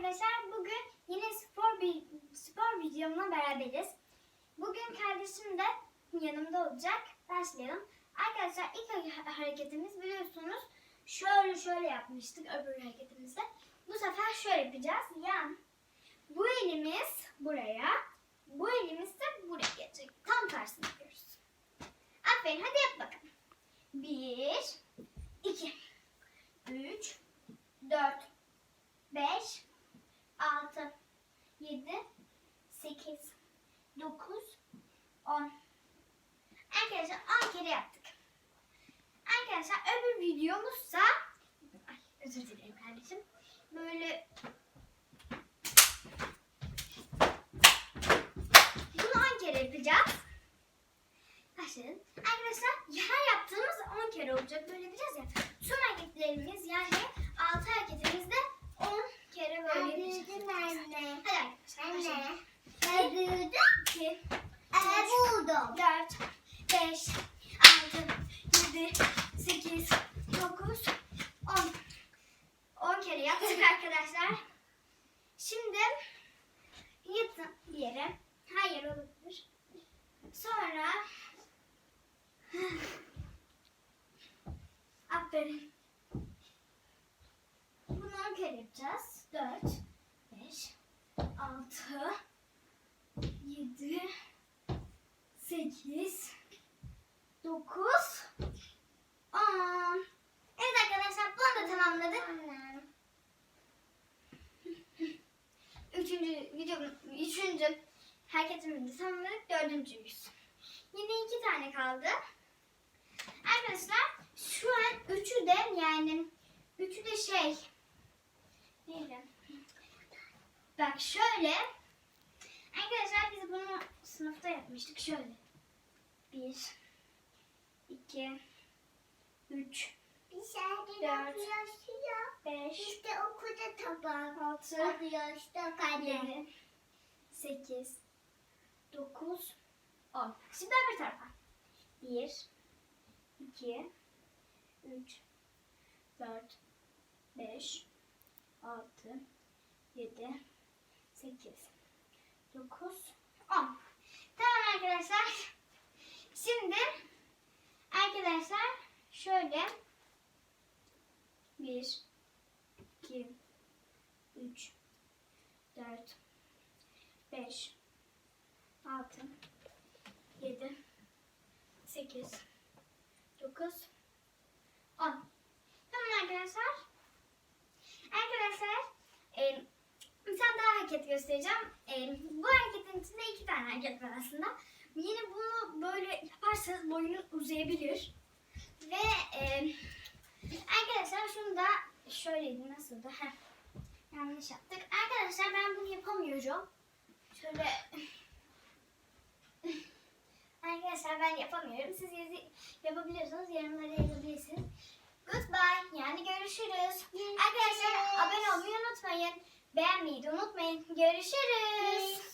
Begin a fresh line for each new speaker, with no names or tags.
arkadaşlar bugün yine spor bir spor videomla beraberiz. Bugün kardeşim de yanımda olacak. Başlayalım. Arkadaşlar ilk ha- hareketimiz biliyorsunuz şöyle şöyle yapmıştık öbür hareketimizde. Bu sefer şöyle yapacağız. Yani bu elimiz buraya, bu elimiz de buraya gelecek. Tam tersini yapıyoruz. Aferin hadi yap bakalım. Bir, iki, üç, dört, 5 6 7 8 9 10 Arkadaşlar 10 kere yaptık. Arkadaşlar öbür videomuzsa Ay, özür dilerim kardeşim. Böyle bunu 10 kere yapacağız. Başlayalım. Arkadaşlar her yaptığımız 10 kere olacak. Böyle yapacağız ya. Tüm hareketlerimiz yani 6 hareketimizde 10 kere böyle yapacağız.
Büyüdüm anne.
Hadi arkadaşlar.
Anne.
başlayalım.
Ben büyüdüm.
2,
Ben buldum.
4, 5, 6, 7, 8, 9, 10. 10 kere yaptık arkadaşlar. Şimdi yatın bir yere. Her yer olabilir. Sonra aferin. Bunu 10 kere yapacağız. 4, 5, 6, videomun üçüncü hareketimizde tamamladık dördüncüyüz. Yine iki tane kaldı. Arkadaşlar şu an üçü de yani üçü de şey neydi? Bak şöyle arkadaşlar biz bunu sınıfta yapmıştık şöyle. Bir, iki, üç, dört, beş,
işte
okul
6 yarışta
kalemi 8 9 10 Şimdi öbür tarafa. 1 2 3 4 5 6 7 8 9 10 Tamam arkadaşlar. Şimdi arkadaşlar şöyle. 1 2 üç, dört, beş, altı, yedi, sekiz, dokuz, on. Tamam arkadaşlar. Arkadaşlar e, bir tane daha hareket göstereceğim. E, bu hareketin içinde iki tane hareket var aslında. Yine bunu böyle yaparsanız boyunuz uzayabilir. Ve e, arkadaşlar şunu da şöyleydi nasıldı? Heh, yanlış yaptık. Arkadaşlar ben bunu yapamıyorum. Şöyle Arkadaşlar ben yapamıyorum. Siz yapabiliyorsanız yorumlara yazabilirsiniz. Goodbye. Yani görüşürüz. Arkadaşlar abone olmayı unutmayın. Beğenmeyi de unutmayın. Görüşürüz.